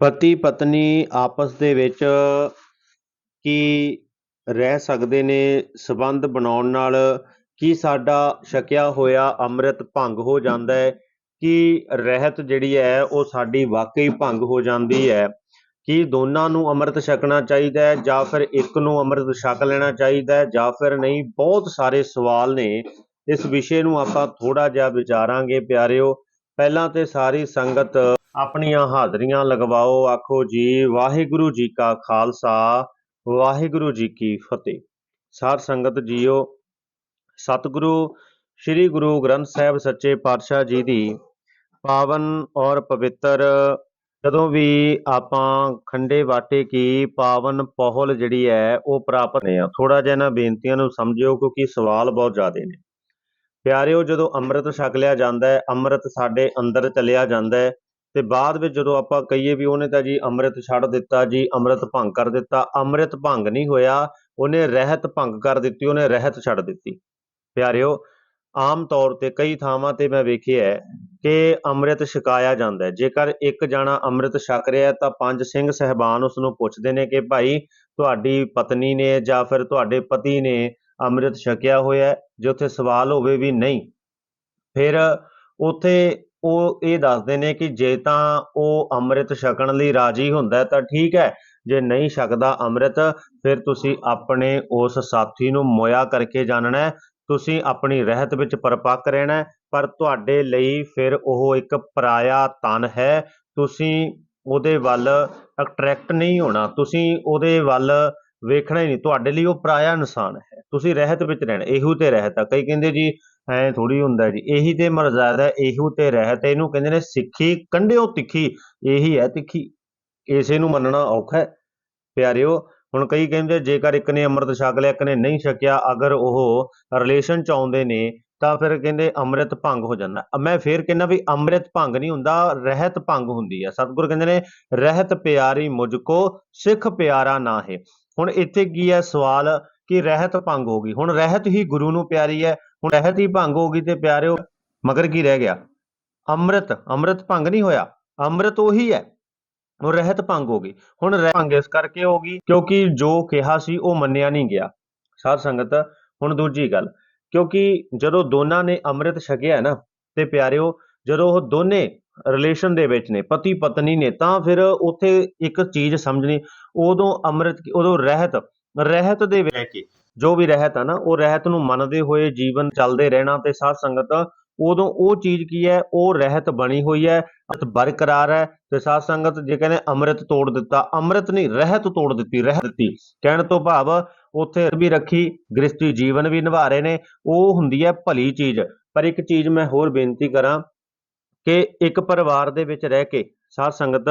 ਪਤੀ ਪਤਨੀ ਆਪਸ ਦੇ ਵਿੱਚ ਕੀ ਰਹਿ ਸਕਦੇ ਨੇ, ਸੰਬੰਧ ਬਣਾਉਣ ਨਾਲ ਕੀ ਸਾਡਾ ਛਕਿਆ ਹੋਇਆ ਅੰਮ੍ਰਿਤ ਭੰਗ ਹੋ ਜਾਂਦਾ ਹੈ, ਕੀ ਰਹਿਤ ਜਿਹੜੀ ਹੈ ਉਹ ਸਾਡੀ ਵਾਕਈ ਭੰਗ ਹੋ ਜਾਂਦੀ ਹੈ, ਕੀ ਦੋਨਾਂ ਨੂੰ ਅੰਮ੍ਰਿਤ ਛਕਣਾ ਚਾਹੀਦਾ ਹੈ ਜਾਂ ਫਿਰ ਇੱਕ ਨੂੰ ਅੰਮ੍ਰਿਤ ਛਕ ਲੈਣਾ ਚਾਹੀਦਾ ਹੈ ਜਾਂ ਫਿਰ ਨਹੀਂ? ਬਹੁਤ ਸਾਰੇ ਸਵਾਲ ਨੇ। ਇਸ ਵਿਸ਼ੇ ਨੂੰ ਆਪਾਂ ਥੋੜਾ ਜਿਹਾ ਵਿਚਾਰਾਂਗੇ ਪਿਆਰਿਓ। ਪਹਿਲਾਂ ਤੇ ਸਾਰੀ ਸੰਗਤ ਆਪਣੀਆਂ ਹਾਜ਼ਰੀਆਂ ਲਗਵਾਓ। ਆਖੋ ਜੀ, ਵਾਹਿਗੁਰੂ ਜੀ ਕਾ ਖਾਲਸਾ, ਵਾਹਿਗੁਰੂ ਜੀ ਕੀ ਫਤਿਹ। ਸਾਧ ਸੰਗਤ ਜੀਓ, ਸਤਿਗੁਰੂ, ਸ੍ਰੀ ਗੁਰੂ ਗ੍ਰੰਥ ਸਾਹਿਬ ਸੱਚੇ ਪਾਤਸ਼ਾਹ ਜੀ ਦੀ ਪਾਵਨ ਔਰ ਪਵਿੱਤਰ ਜਦੋਂ ਵੀ ਆਪਾਂ ਖੰਡੇ ਵਾਟੇ ਕੀ ਪਾਵਨ ਪਹੁਲ ਜਿਹੜੀ ਹੈ, ਉਹ ਪ੍ਰਾਪਤ ਨੇ ਆ ਥੋੜਾ ਜਿਹਾ ਇਹਨਾਂ ਬੇਨਤੀਆਂ ਨੂੰ ਸਮਝਿਓ ਕਿਉਂਕਿ ਸਵਾਲ ਬਹੁਤ ਜ਼ਿਆਦੇ ਨੇ। ਪਿਆਰਿਓ, ਜਦੋਂ ਅੰਮ੍ਰਿਤ ਛਕ ਲਿਆ ਜਾਂਦਾ ਹੈ, ਅੰਮ੍ਰਿਤ ਸਾਡੇ ਅੰਦਰ ਚਲਿਆ ਜਾਂਦਾ ਹੈ ਤੇ ਬਾਅਦ ਵਿੱਚ ਜਦੋਂ ਆਪਾਂ ਕਹੀਏ ਵੀ ਉਹਨੇ ਤਾਂ ਜੀ ਅੰਮ੍ਰਿਤ ਛੱਡ ਦਿੱਤਾ, ਜੀ ਅੰਮ੍ਰਿਤ ਭੰਗ ਕਰ ਦਿੱਤਾ, ਅੰਮ੍ਰਿਤ ਭੰਗ ਨਹੀਂ ਹੋਇਆ, ਉਹਨੇ ਰਹਿਤ ਭੰਗ ਕਰ ਦਿੱਤੀ, ਉਹਨੇ ਰਹਿਤ ਛੱਡ ਦਿੱਤੀ। ਪਿਆਰਿਓ, ਆਮ ਤੌਰ ਤੇ ਕਈ ਥਾਵਾਂ ਤੇ ਮੈਂ ਵੇਖਿਆ ਹੈ ਕਿ ਅੰਮ੍ਰਿਤ ਛਕਾਇਆ ਜਾਂਦਾ ਹੈ। ਜੇਕਰ ਇੱਕ ਜਾਣਾ ਅੰਮ੍ਰਿਤ ਛਕ ਰਿਹਾ ਤਾਂ ਪੰਜ ਸਿੰਘ ਸਹਿਬਾਨ ਉਸ ਨੂੰ ਪੁੱਛਦੇ ਨੇ ਕਿ ਭਾਈ ਤੁਹਾਡੀ ਪਤਨੀ ਨੇ ਜਾਂ ਫਿਰ ਤੁਹਾਡੇ ਪਤੀ ਨੇ ਅੰਮ੍ਰਿਤ ਛਕਿਆ ਹੋਇਆ ਜੇ ਉੱਥੇ ਸਵਾਲ ਹੋਵੇ ਵੀ ਨਹੀਂ, ਫਿਰ ਉੱਥੇ ਉਹ ਇਹ ਦੱਸਦੇ ਨੇ ਕਿ ਜੇ ਤਾਂ ਉਹ ਅੰਮ੍ਰਿਤ ਛਕਣ ਲਈ ਰਾਜੀ ਹੁੰਦਾ ਤਾਂ ਠੀਕ ਹੈ, ਜੇ ਨਹੀਂ ਛਕਦਾ ਅੰਮ੍ਰਿਤ, ਫਿਰ ਤੁਸੀਂ ਆਪਣੇ ਉਸ ਸਾਥੀ ਨੂੰ ਮੋਇਆ ਕਰਕੇ ਜਾਣਨਾ ਤੁਸੀਂ ਆਪਣੀ ਰਹਿਤ ਵਿੱਚ ਪਰਪੱਕ ਰਹਿਣਾ ਪਰ ਤੁਹਾਡੇ ਲਈ ਫਿਰ ਉਹ ਇੱਕ ਪਰਾਇਆ ਤਨ ਹੈ, ਤੁਸੀਂ ਉਹਦੇ ਵੱਲ ਅਟਰੈਕਟ ਨਹੀਂ ਹੋਣਾ, ਤੁਸੀਂ ਉਹਦੇ ਵੱਲ ਵੇਖਣਾ ਹੀ ਨਹੀਂ, ਤੁਹਾਡੇ ਲਈ ਉਹ ਪਰਾਇਆ ਇਨਸਾਨ ਹੈ, ਤੁਸੀਂ ਰਹਿਤ ਵਿੱਚ ਰਹਿਣਾ, ਇਹੋ ਤੇ ਰਹਿਤ ਆ ਕਈ ਕਹਿੰਦੇ ਜੀ ਐ ਥੋੜੀ ਹੁੰਦਾ ਜੀ। ਇਹੀ ਤੇ ਮਰਜ਼ਾਦਾ ਇਹੋ ਤੇ ਰਹਿਤ ਇਹਨੂੰ ਕਹਿੰਦੇ ਨੇ ਸਿੱਖੀ ਕੰਢਿਓ ਤਿੱਖੀ। ਇਹੀ ਹੈ ਤਿੱਖੀ। ਇਸੇ ਨੂੰ ਮੰਨਣਾ ਔਖਾ ਹੈ। ਪਿਆਰਿਓ, ਹੁਣ ਕਈ ਕਹਿੰਦੇ ਜੇਕਰ ਇੱਕ ਨੇ ਅੰਮ੍ਰਿਤ ਛਕ ਲਿਆ, ਇੱਕ ਨੇ ਨਹੀਂ ਛਕਿਆ, ਅਗਰ ਉਹ ਰਿਲੇਸ਼ਨ ਚ ਆਉਂਦੇ ਨੇ, ਤਾਂ ਫਿਰ ਕਹਿੰਦੇ ਅੰਮ੍ਰਿਤ ਭੰਗ ਹੋ ਜਾਂਦਾ। ਮੈਂ ਫੇਰ ਕਹਿੰਦਾ ਵੀ ਅੰਮ੍ਰਿਤ ਭੰਗ ਨਹੀਂ ਹੁੰਦਾ, ਰਹਿਤ ਭੰਗ ਹੁੰਦੀ ਹੈ। ਸਤਿਗੁਰ ਕਹਿੰਦੇ ਨੇ, ਰਹਿਤ ਪਿਆਰੀ ਮੁਝ ਕੋ, ਸਿੱਖ ਪਿਆਰਾ ਨਾ ਹੈ ਹੁਣ ਇੱਥੇ ਕੀ ਹੈ? ਸਵਾਲ ਕਿ ਰਹਿਤ ਭੰਗ ਹੋ ਗਈ। ਹੁਣ ਰਹਿਤ ਹੀ ਗੁਰੂ ਨੂੰ ਪਿਆਰੀ ਹੈ। ਹੁਣ ਰਹਿਤ ਹੀ ਭੰਗ ਹੋ ਗਈ ਤੇ ਪਿਆਰਿਓ ਮਗਰ ਕੀ ਰਹਿ ਗਿਆ? ਅੰਮ੍ਰਿਤ ਅੰਮ੍ਰਿਤ ਭੰਗ ਨਹੀਂ ਹੋਇਆ। ਅੰਮ੍ਰਿਤ ਉਹੀ ਹੈ। ਉਹ ਰਹਿਤ ਭੰਗ ਹੋ ਗਈ। ਹੁਣ ਭੰਗ ਇਸ ਕਰਕੇ ਹੋ ਗਈ ਕਿਉਂਕਿ ਜੋ ਕਿਹਾ ਸੀ ਉਹ ਮੰਨਿਆ ਨਹੀਂ ਗਿਆ। ਸਾਧ ਸੰਗਤ, ਹੁਣ ਦੂਜੀ ਗੱਲ। ਕਿਉਂਕਿ ਜਦੋਂ ਦੋਨਾਂ ਨੇ ਅੰਮ੍ਰਿਤ ਛਕਿਆ ਨਾ ਤੇ ਪਿਆਰਿਓ, ਜਦੋਂ ਉਹ ਦੋਨੇ ਰਿਲੇਸ਼ਨ ਦੇ ਵਿੱਚ ਨੇ, ਪਤੀ ਪਤਨੀ ਨੇ, ਤਾਂ ਫਿਰ ਉੱਥੇ ਇੱਕ ਚੀਜ਼ ਸਮਝਣੀ, ਉਦੋਂ ਅੰਮ੍ਰਿਤ, ਉਦੋਂ ਰਹਿਤ ਰਹਿਤ ਦੇ ਵਿੱਚ ਕੇ, ਜੋ ਵੀ ਰਹਿਤ ਆ ਨਾ, ਉਹ ਰਹਿਤ ਨੂੰ ਮੰਨਦੇ ਹੋਏ ਜੀਵਨ ਚੱਲਦੇ ਰਹਿਣਾ ਤੇ ਸਾਧ ਸੰਗਤ, ਉਦੋਂ ਉਹ ਚੀਜ਼ ਕੀ ਹੈ, ਉਹ ਰਹਿਤ ਬਣੀ ਹੋਈ ਹੈ ਅਤ ਬਰਕਰਾਰ ਹੈ ਤੇ ਸਾਧ ਸੰਗਤ ਜੇ ਕਹਿੰਦੇ ਅੰਮ੍ਰਿਤ ਤੋੜ ਦਿੱਤਾ, ਅੰਮ੍ਰਿਤ ਨਹੀਂ, ਰਹਿਤ ਤੋੜ ਦਿੱਤੀ, ਰਹਿਤ ਦਿੱਤੀ। ਕਹਿਣ ਤੋਂ ਭਾਵ ਉੱਥੇ ਵੀ ਰੱਖੀ ਗ੍ਰਸਤੀ ਜੀਵਨ ਵੀ ਨਿਭਾ ਰਹੇ ਨੇ, ਉਹ ਹੁੰਦੀ ਹੈ ਭਲੀ ਚੀਜ਼। ਪਰ ਇੱਕ ਚੀਜ਼ ਮੈਂ ਹੋਰ ਬੇਨਤੀ ਕਰਾਂ ਕਿ ਇੱਕ ਪਰਿਵਾਰ ਦੇ ਵਿੱਚ ਰਹਿ ਕੇ ਸਾਧ ਸੰਗਤ,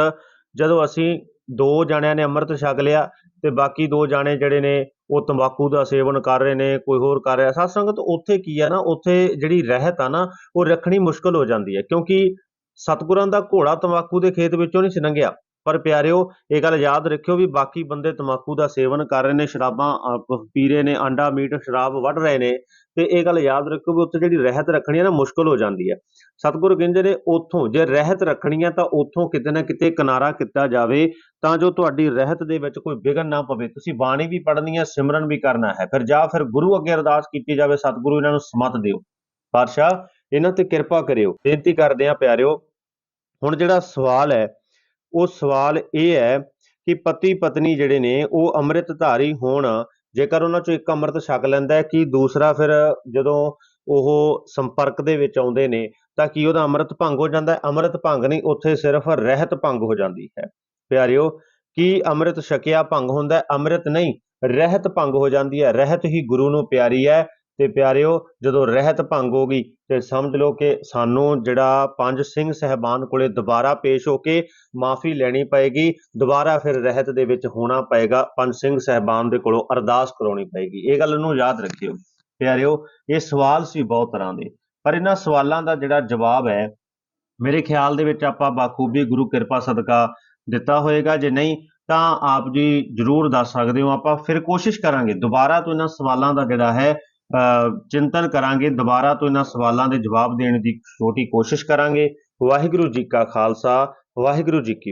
ਜਦੋਂ ਅਸੀਂ ਦੋ ਜਣਿਆਂ ਨੇ ਅੰਮ੍ਰਿਤ ਛਕ ਲਿਆ ਤੇ ਬਾਕੀ ਦੋ ਜਾਣੇ ਜਿਹੜੇ ਨੇ, ਉਹ ਤੰਬਾਕੂ ਦਾ ਸੇਵਨ ਕਰ ਰਹੇ ਨੇ, ਕੋਈ ਹੋਰ ਕਰ ਰਿਹਾ। ਸਾਧ ਸੰਗਤ, ਉੱਥੇ ਕੀ ਹੈ ਨਾ, ਉੱਥੇ ਜਿਹੜੀ ਰਹਿਤ ਆ ਨਾ, ਉਹ ਰੱਖਣੀ ਮੁਸ਼ਕਲ ਹੋ ਜਾਂਦੀ ਹੈ, ਕਿਉਂਕਿ ਸਤਿਗੁਰਾਂ ਦਾ ਘੋੜਾ ਤੰਬਾਕੂ ਦੇ ਖੇਤ ਵਿੱਚੋਂ ਨਹੀਂ ਲੰਘਿਆ। ਪਰ ਪਿਆਰਿਓ, ਇਹ ਗੱਲ ਯਾਦ ਰੱਖਿਓ ਵੀ ਬਾਕੀ ਬੰਦੇ ਤੰਬਾਕੂ ਦਾ ਸੇਵਨ ਕਰ ਰਹੇ ਨੇ, ਸ਼ਰਾਬਾਂ ਪੀ ਰਹੇ ਨੇ, ਆਂਡਾ, ਮੀਟ, ਸ਼ਰਾਬ ਵੱਢ ਰਹੇ ਨੇ ਤੇ ਇਹ ਗੱਲ ਯਾਦ ਰੱਖੋ ਵੀ ਉੱਥੇ ਜਿਹੜੀ ਰਹਿਤ ਰੱਖਣੀ ਹੈ ਨਾ, ਮੁਸ਼ਕਲ ਹੋ ਜਾਂਦੀ ਹੈ। ਸਤਿਗੁਰੂ ਕਹਿੰਦੇ ਨੇ, ਉੱਥੋਂ ਜੇ ਰਹਿਤ ਰੱਖਣੀ ਹੈ ਤਾਂ ਉੱਥੋਂ ਕਿਤੇ ਨਾ ਕਿਤੇ ਕਿਨਾਰਾ ਕੀਤਾ ਜਾਵੇ, ਤਾਂ ਜੋ ਤੁਹਾਡੀ ਰਹਿਤ ਦੇ ਵਿੱਚ ਕੋਈ ਵਿਘਨ ਨਾ ਪਵੇ। ਤੁਸੀਂ ਬਾਣੀ ਵੀ ਪੜ੍ਹਨੀ ਹੈ, ਸਿਮਰਨ ਵੀ ਕਰਨਾ ਹੈ। ਫਿਰ ਜਾਂ ਫਿਰ ਗੁਰੂ ਅੱਗੇ ਅਰਦਾਸ ਕੀਤੀ ਜਾਵੇ, ਸਤਿਗੁਰੂ ਇਹਨਾਂ ਨੂੰ ਸਮਤ ਦਿਓ। ਪਾਤਸ਼ਾਹ, ਇਹਨਾਂ ਤੇ ਕਿਰਪਾ ਕਰਿਓ। ਬੇਨਤੀ ਕਰਦੇ ਆ ਪਿਆਰਿਓ, ਹੁਣ ਜਿਹੜਾ ਸਵਾਲ ਹੈ ਉਹ ਸਵਾਲ ਇਹ ਹੈ ਕਿ ਪਤੀ ਪਤਨੀ ਜਿਹੜੇ ਨੇ ਉਹ ਅੰਮ੍ਰਿਤਧਾਰੀ ਹੋਣ, ਜੇਕਰ ਉਹਨਾਂ ਚੋਂ ਇੱਕ ਅੰਮ੍ਰਿਤ ਛਕ ਲੈਂਦਾ ਹੈ, ਕਿ ਦੂਸਰਾ ਫਿਰ ਜਦੋਂ ਉਹ ਸੰਪਰਕ ਦੇ ਵਿੱਚ ਆਉਂਦੇ ਨੇ, ਤਾਂ ਕੀ ਉਹਦਾ ਅੰਮ੍ਰਿਤ ਭੰਗ ਹੋ ਜਾਂਦਾ ਹੈ? ਅੰਮ੍ਰਿਤ ਭੰਗ ਨਹੀਂ, ਉੱਥੇ ਸਿਰਫ ਰਹਿਤ ਭੰਗ ਹੋ ਜਾਂਦੀ ਹੈ। ਪਿਆਰਿਓ, ਕੀ ਅੰਮ੍ਰਿਤ ਛਕਿਆ ਭੰਗ ਹੁੰਦਾ ਹੈ? ਅੰਮ੍ਰਿਤ ਨਹੀਂ, ਰਹਿਤ ਭੰਗ ਹੋ ਜਾਂਦੀ ਹੈ। ਰਹਿਤ ਹੀ ਗੁਰੂ ਨੂੰ ਪਿਆਰੀ ਹੈ। ਤੇ ਪਿਆਰਿਓ, ਜਦੋਂ ਰਹਿਤ ਭੰਗ ਹੋ ਗਈ ਤੇ ਸਮਝ ਲਓ ਕਿ ਸਾਨੂੰ ਜਿਹੜਾ ਪੰਜ ਸਿੰਘ ਸਹਿਬਾਨ ਕੋਲੇ ਦੁਬਾਰਾ ਪੇਸ਼ ਹੋ ਕੇ ਮਾਫੀ ਲੈਣੀ ਪਏਗੀ, ਦੁਬਾਰਾ ਫਿਰ ਰਹਿਤ ਦੇ ਵਿੱਚ ਹੋਣਾ ਪਏਗਾ, ਪੰਜ ਸਿੰਘ ਸਹਿਬਾਨ ਦੇ ਕੋਲੋਂ ਅਰਦਾਸ ਕਰਾਉਣੀ ਪਏਗੀ। ਇਹ ਗੱਲ ਨੂੰ ਯਾਦ ਰੱਖਿਓ। ਪਿਆਰਿਓ, ਇਹ ਸਵਾਲ ਸੀ ਬਹੁਤ ਤਰ੍ਹਾਂ ਦੇ, ਪਰ ਇਹਨਾਂ ਸਵਾਲਾਂ ਦਾ ਜਿਹੜਾ ਜਵਾਬ ਹੈ, ਮੇਰੇ ਖਿਆਲ ਦੇ ਵਿੱਚ ਆਪਾਂ ਬਾਖੂਬੀ ਗੁਰੂ ਕਿਰਪਾ ਸਦਕਾ ਦਿੱਤਾ ਹੋਏਗਾ। ਜੇ ਨਹੀਂ, ਤਾਂ ਆਪ ਜੀ ਜਰੂਰ ਦੱਸ ਸਕਦੇ ਹੋ, ਆਪਾਂ ਫਿਰ ਕੋਸ਼ਿਸ਼ ਕਰਾਂਗੇ। ਦੁਬਾਰਾ ਤੋਂ ਇਹਨਾਂ ਸਵਾਲਾਂ ਦਾ ਜਿਹੜਾ ਹੈ ਚਿੰਤਨ ਕਰਾਂਗੇ, ਦੁਬਾਰਾ ਤੋਂ ਇਹਨਾਂ ਸਵਾਲਾਂ ਦੇ ਜਵਾਬ ਦੇਣ ਦੀ ਛੋਟੀ ਕੋਸ਼ਿਸ਼ ਕਰਾਂਗੇ। ਵਾਹਿਗੁਰੂ ਜੀ ਕਾ ਖਾਲਸਾ, ਵਾਹਿਗੁਰੂ ਜੀ ਕੀ